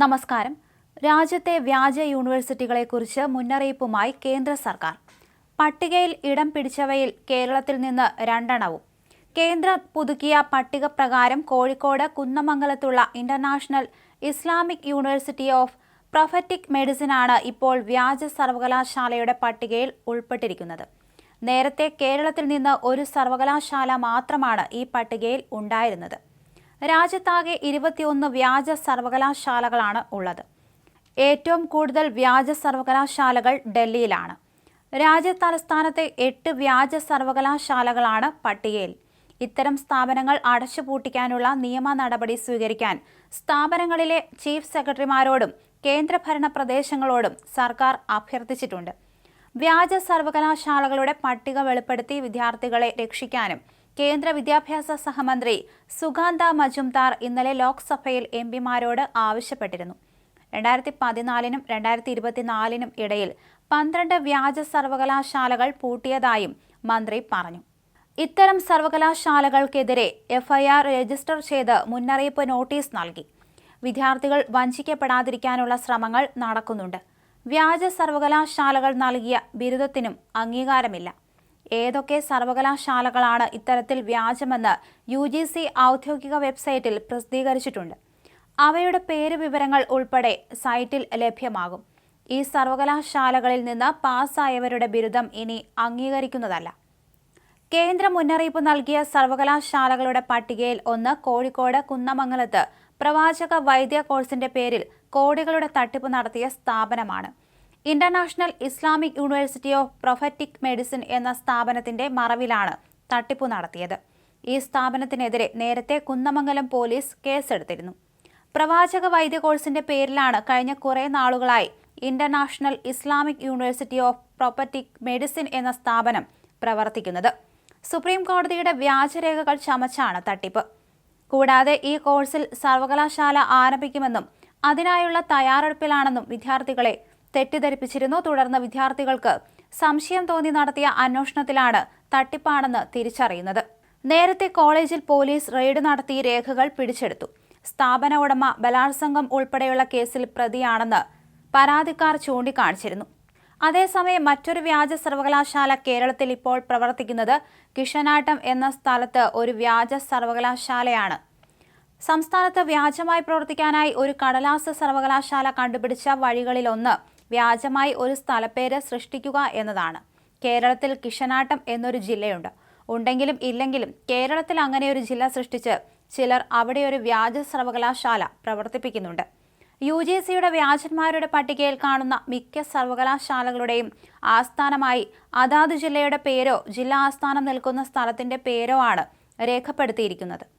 നമസ്കാരം. രാജ്യത്തെ വ്യാജ യൂണിവേഴ്സിറ്റികളെക്കുറിച്ച് മുന്നറിയിപ്പുമായി കേന്ദ്ര സർക്കാർ. പട്ടികയിൽ ഇടം പിടിച്ചവയിൽ കേരളത്തിൽ നിന്ന് രണ്ടെണ്ണവും. കേന്ദ്ര പുതുക്കിയ പട്ടിക പ്രകാരം Kozhikode കുന്നമംഗലത്തുള്ള international Islamic university of prophetic മെഡിസിനാണ് ഇപ്പോൾ വ്യാജ സർവകലാശാലയുടെ പട്ടികയിൽ ഉൾപ്പെട്ടിരിക്കുന്നത്. നേരത്തെ കേരളത്തിൽ നിന്ന് ഒരു സർവകലാശാല മാത്രമാണ് ഈ പട്ടികയിൽ ഉണ്ടായിരുന്നത്. രാജ്യത്താകെ ഇരുപത്തിയൊന്ന് വ്യാജ സർവകലാശാലകളാണ് ഉള്ളത്. ഏറ്റവും കൂടുതൽ വ്യാജ സർവകലാശാലകൾ ഡൽഹിയിലാണ്. രാജ്യ തലസ്ഥാനത്തെ എട്ട് വ്യാജ സർവകലാശാലകളാണ് പട്ടികയിൽ. ഇത്തരം സ്ഥാപനങ്ങൾ അടച്ചുപൂട്ടിക്കാനുള്ള നിയമ നടപടി സ്വീകരിക്കാൻ സ്ഥാപനങ്ങളിലെ ചീഫ് സെക്രട്ടറിമാരോടും കേന്ദ്രഭരണ പ്രദേശങ്ങളോടും സർക്കാർ അഭ്യർത്ഥിച്ചിട്ടുണ്ട്. വ്യാജ സർവകലാശാലകളുടെ പട്ടിക വെളിപ്പെടുത്തി വിദ്യാർത്ഥികളെ രക്ഷിക്കാനും കേന്ദ്ര വിദ്യാഭ്യാസ സഹമന്ത്രി സുഗാന്ത മജുംദാർ ഇന്നലെ ലോക്സഭയിൽ എം പിമാരോട് ആവശ്യപ്പെട്ടിരുന്നു. രണ്ടായിരത്തി പതിനാലിനും രണ്ടായിരത്തി ഇരുപത്തിനാലിനും ഇടയിൽ പന്ത്രണ്ട് വ്യാജ സർവകലാശാലകൾ പൂട്ടിയതായും മന്ത്രി പറഞ്ഞു. ഇത്തരം സർവകലാശാലകൾക്കെതിരെ എഫ്ഐആർ രജിസ്റ്റർ ചെയ്ത് മുന്നറിയിപ്പ് നോട്ടീസ് നൽകി. വിദ്യാർത്ഥികൾ വഞ്ചിക്കപ്പെടാതിരിക്കാനുള്ള ശ്രമങ്ങൾ നടക്കുന്നുണ്ട്. വ്യാജ സർവകലാശാലകൾ നൽകിയ ബിരുദത്തിനും അംഗീകാരമില്ല. ഏതൊക്കെ സർവകലാശാലകളാണ് ഇത്തരത്തിൽ വ്യാജമെന്ന് യു ജി സി ഔദ്യോഗിക വെബ്സൈറ്റിൽ പ്രസിദ്ധീകരിച്ചിട്ടുണ്ട്. അവയുടെ പേര് വിവരങ്ങൾ ഉൾപ്പെടെ സൈറ്റിൽ ലഭ്യമാകും. ഈ സർവകലാശാലകളിൽ നിന്ന് പാസ്സായവരുടെ ബിരുദം ഇനി അംഗീകരിക്കുന്നതല്ല. കേന്ദ്ര മുന്നറിയിപ്പ് നൽകിയ സർവകലാശാലകളുടെ പട്ടികയിൽ ഒന്ന് കോഴിക്കോട് കുന്നമംഗലത്ത് പ്രവാചക വൈദ്യ കോഴ്സിന്റെ പേരിൽ കോടികളുടെ തട്ടിപ്പ് നടത്തിയ സ്ഥാപനമാണ്. International Islamic university of prophetic medicine എന്ന സ്ഥാപനത്തിന്റെ മറവിലാണ് തട്ടിപ്പ് നടത്തിയത്. ഈ സ്ഥാപനത്തിനെതിരെ നേരത്തെ കുന്നമംഗലം പോലീസ് കേസെടുത്തിരുന്നു. പ്രവാചക വൈദ്യ കോഴ്സിന്റെ പേരിലാണ് കഴിഞ്ഞ കുറേ നാളുകളായി international Islamic university of prophetic medicine എന്ന സ്ഥാപനം പ്രവർത്തിക്കുന്നത്. സുപ്രീം കോടതിയുടെ വ്യാജരേഖകൾ ചമച്ചാണ് തട്ടിപ്പ്. കൂടാതെ ഈ കോഴ്സിൽ സർവകലാശാല ആരംഭിക്കുമെന്നും അതിനായുള്ള തയ്യാറെടുപ്പിലാണെന്നും വിദ്യാർത്ഥികളെ തെറ്റിദ്ധരിപ്പിച്ചിരുന്നു. തുടർന്ന് വിദ്യാർത്ഥികൾക്ക് സംശയം തോന്നി നടത്തിയ അന്വേഷണത്തിലാണ് തട്ടിപ്പാണെന്ന് തിരിച്ചറിയുന്നത്. നേരത്തെ കോളേജിൽ പോലീസ് റെയ്ഡ് നടത്തി രേഖകൾ പിടിച്ചെടുത്തു. സ്ഥാപന ഉടമ ബലാത്സംഗം ഉൾപ്പെടെയുള്ള കേസിൽ പ്രതിയാണെന്ന് പരാതിക്കാർ ചൂണ്ടിക്കാണിച്ചിരുന്നു. അതേസമയം മറ്റൊരു വ്യാജ സർവകലാശാല കേരളത്തിൽ ഇപ്പോൾ പ്രവർത്തിക്കുന്നത് കിഷനാട്ടം എന്ന സ്ഥലത്ത് ഒരു വ്യാജ സർവകലാശാലയാണ്. സംസ്ഥാനത്ത് വ്യാജമായി പ്രവർത്തിക്കാനായി ഒരു കടലാസ് സർവകലാശാല കണ്ടുപിടിച്ച വഴികളിലൊന്ന് വ്യാജമായി ഒരു സ്ഥലപ്പേര് സൃഷ്ടിക്കുക എന്നതാണ്. കേരളത്തിൽ കിഷനാട്ടം എന്നൊരു ജില്ലയുണ്ട്. ഉണ്ടെങ്കിലും ഇല്ലെങ്കിലും കേരളത്തിൽ അങ്ങനെ ഒരു ജില്ല സൃഷ്ടിച്ച് ചിലർ അവിടെ ഒരു വ്യാജ സർവകലാശാല പ്രവർത്തിപ്പിക്കുന്നുണ്ട്. യു ജി സിയുടെ വ്യാജന്മാരുടെ പട്ടികയിൽ കാണുന്ന മിക്ക സർവകലാശാലകളുടെയും ആസ്ഥാനമായി അതാത് ജില്ലയുടെ പേരോ ജില്ലാ ആസ്ഥാനം നിൽക്കുന്ന സ്ഥലത്തിന്റെ പേരോ ആണ് രേഖപ്പെടുത്തിയിരിക്കുന്നത്.